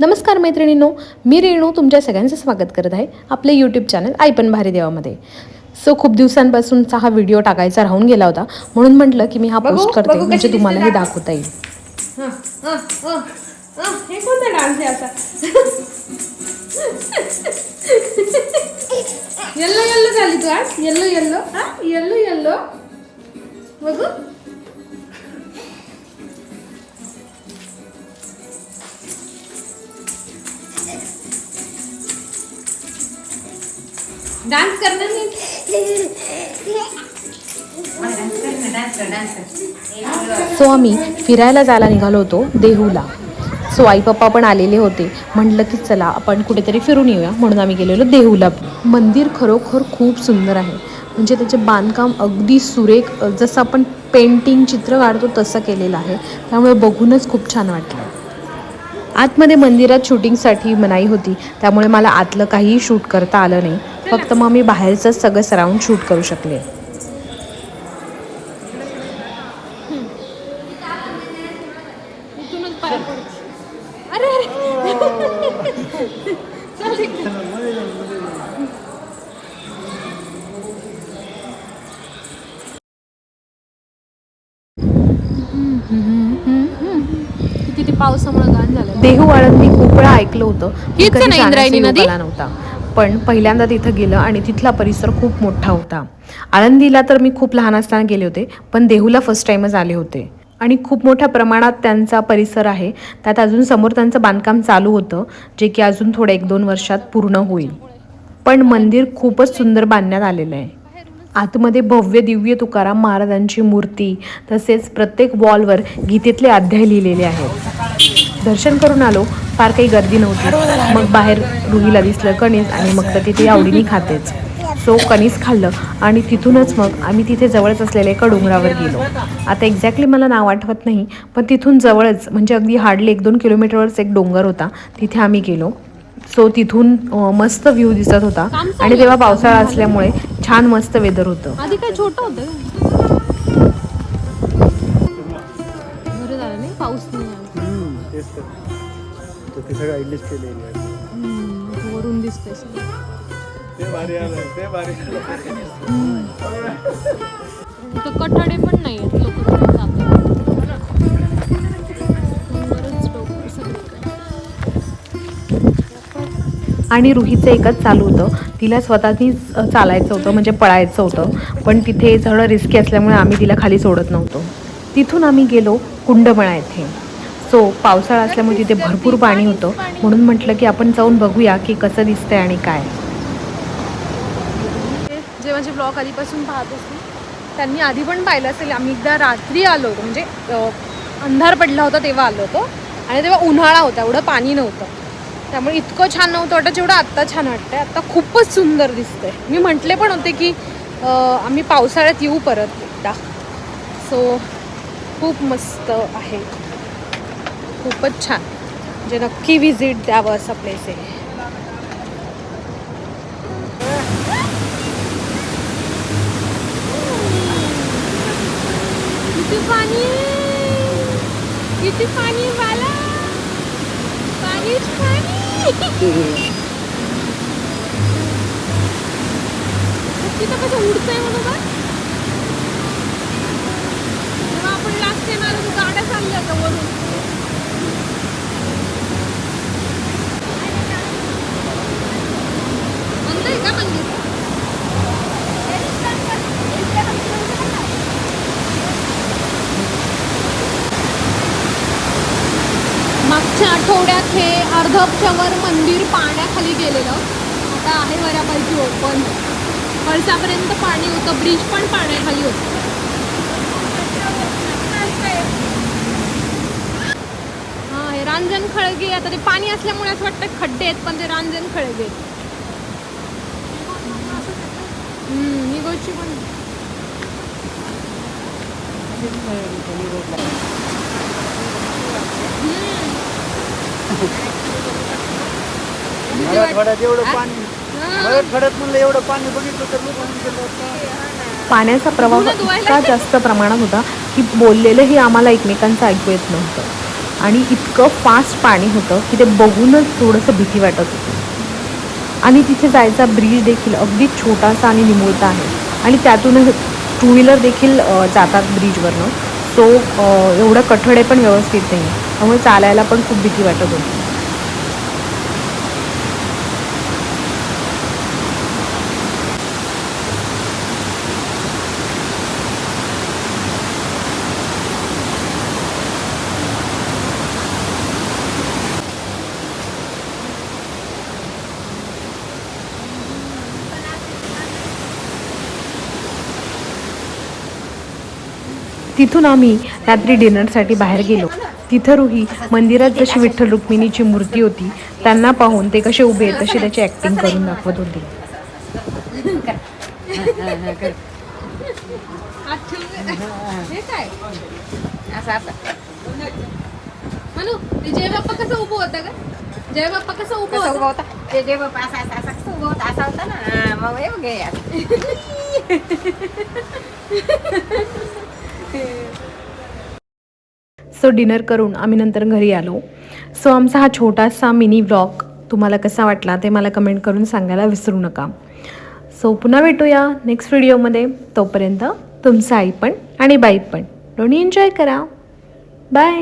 नमस्कार मैत्रिणींनो मी रेणू तुमच्या सगळ्यांचं स्वागत करत आहे आपले यूट्यूब चॅनल आई पण भारी देवामध्ये. सो खूप दिवसांपासूनचा हा व्हिडिओ टाकायचा राहून गेला होता म्हणून म्हटलं की मी हा पोस्ट करते म्हणजे तुम्हाला हे दाखवता येईल. हं, हं, हं, हं. हे कोणता डान्स आहे असा येल्लो येल्लो झाली तू आज. येल्लो येल्लो हा येल्लो येल्लो बघू. डान्स करणार नाही सो आम्ही फिरायला जायला निघालो होतो देहूला. सो आई पप्पा पण आलेले होते. म्हटलं की चला आपण कुठेतरी फिरून येऊया. म्हणून आम्ही गेलेलो देहूला. मंदिर खरोखर खूप सुंदर आहे. म्हणजे त्याचे बांधकाम अगदी सुरेख जसं आपण पेंटिंग चित्र काढतो तसं केलेलं आहे. त्यामुळे बघूनच खूप छान वाटलं. आतमध्ये मंदिरात शूटिंगसाठी मनाई होती. त्यामुळे मला आतलं काहीही शूट करता आलं नाही. फक्त मग मी बाहेरचंच सगळं सराउंड शूट करू शकले. पावसामुळे गाण झालं. देहू आळंदी खूप वेळा ऐकलं होतं. इंद्रायणी नव्हता. पण पहिल्यांदा तिथं गेलं आणि तिथला परिसर खूप मोठा होता. आळंदीला तर मी खूप लहान असताना गेले होते पण देहूला फर्स्ट टाईमच आले होते. आणि खूप मोठ्या प्रमाणात त्यांचा परिसर आहे त्यात अजून समोर त्यांचं बांधकाम चालू होतं जे की अजून थोडं एक दोन वर्षात पूर्ण होईल. पण मंदिर खूपच सुंदर बांधण्यात आलेलं आहे. आतमध्ये भव्य दिव्य तुकाराम महाराजांची मूर्ती तसेच प्रत्येक वॉलवर गीतेतले अध्याय लिहिलेले आहेत. दर्शन करून आलो फार काही गर्दी नव्हती. मग बाहेर रुहीला दिसलं कणीस आणि मग तर तिथे आवडीने खातेच. सो कणीस खाल्लं आणि तिथूनच मग आम्ही तिथे जवळच असलेल्या एका डोंगरावर गेलो. आता एक्झॅक्टली मला नाव आठवत नाही पण तिथून जवळच म्हणजे अगदी हार्डली एक दोन किलोमीटरवरच एक डोंगर होता. तिथे आम्ही गेलो. सो तिथून मस्त व्ह्यू दिसत होता. आणि तेव्हा पावसाळा असल्यामुळे छान मस्त वेदर होतं. आधी काय छोटं होतं? पाऊस नाही तर तो ते सगळं ऍडजस्ट केलेलं आहे. हम्म, वरून दिसतंय सगळं. ते भारी आलं ते भारी. इथं कठाडे पण नाही आहेत लोक तिथे जातात. बरंच डोंगर सगळीकडे. आणि रुहीचं एकच चालू होतं. तिला स्वतःनीच अ, चालायचं होतं म्हणजे पळायचं होतं. पण तिथे थोडं रिस्की असल्यामुळे आम्ही तिला खाली सोडत नव्हतो. तिथून आम्ही गेलो कुंडमळा येथे. सो पावसाळा असल्यामुळे तिथे भरपूर पाणी होतं. म्हणून म्हटलं की आपण जाऊन बघूया की कसं दिसतंय आणि काय. जे माझे ब्लॉग आधीपासून पाहत असतील त्यांनी आधी पण पाहिलं असेल आम्ही एकदा रात्री आलो होतो म्हणजे अंधार पडला होता तेव्हा आलो होतो. आणि तेव्हा उन्हाळा होता एवढं पाणी नव्हतं. त्यामुळे इतकं छान नव्हतं वाटत जेवढं आत्ता छान वाटतंय. आत्ता खूपच सुंदर दिसतंय. मी म्हटले पण होते की आम्ही पावसाळ्यात येऊ परत एकदा. सो खूप मस्त आहे. खूपच छान. म्हणजे नक्की व्हिजिट द्यावं असं प्लेस आहे. किती पाणी? किती पाणी वाला पाणीच पाणी. तिथं कसं उडतंय हो म्हणून का जेव्हा आपण लास्ट टाइम आलो तर गाड्या चालल्या होत्या वरून बंद आहे का मंदिर मागच्या आठवड्यात हे अर्धच्या मंदिर पाण्याखाली गेलेलं. आता आहे बऱ्यापैकी ओपन. कळसापर्यंत पाणी होतं ब्रिज पण पाण्याखाली होतं. हां हे रांजण खळगे आता ते पाणी असल्यामुळे असं वाटतं खड्डे आहेत पण ते रांजण खळगे आहेत. ही गोष्टी पण. मराठवाड्यात एवढं पाणी. मराठवाड्यात म्हणलं एवढं पाणी बघितलं तर लोक म्हणतील "बाप्पा, पाण्याचा प्रवाह इतका जास्त प्रमाणात होता की बोललेलंही आम्हाला एकमेकांचं ऐकू येत नव्हतं. आणि इतकं फास्ट पाणी होतं की ते बघूनच थोडंसं भीती वाटत होती. आणि तिथे जायचा ब्रिज देखील अगदी छोटासा आणि निमुळता आहे. आणि त्यातूनच टू व्हीलर देखील जातात ब्रिजवरनं सो एवढं कठडे पण व्यवस्थित नाही त्यामुळे चालायला पण खूप भीती वाटत होती. तिथून आम्ही रात्री डिनरसाठी बाहेर गेलो. तिथं रुही मंदिरात जशी विठ्ठल रुक्मिणीची मूर्ती होती त्यांना पाहून ते कसे उभे तशी त्याची ॲक्टिंग करून दाखवत होती. हे काय असं आता म्हणू ते जय बाप्पा कसं उभं होतं का जय बाप्पा कसं उभं कसं होतं उभं होता? ते जे बाप्पा असा असा असा कसं उभं होता? असा होता ना? हा, मग हे बघ. सो डिनर करून आम्ही नंतर घरी आलो. सो आमचा हा छोटासा मिनी व्लॉग तुम्हाला कसा वाटला ते मला कमेंट करून सांगायला विसरू नका. सो पुन्हा भेटूया नेक्स्ट व्हिडिओमध्ये तोपर्यंत तुमचं आई पण आणि बाई पण. दोन्ही एन्जॉय करा. बाय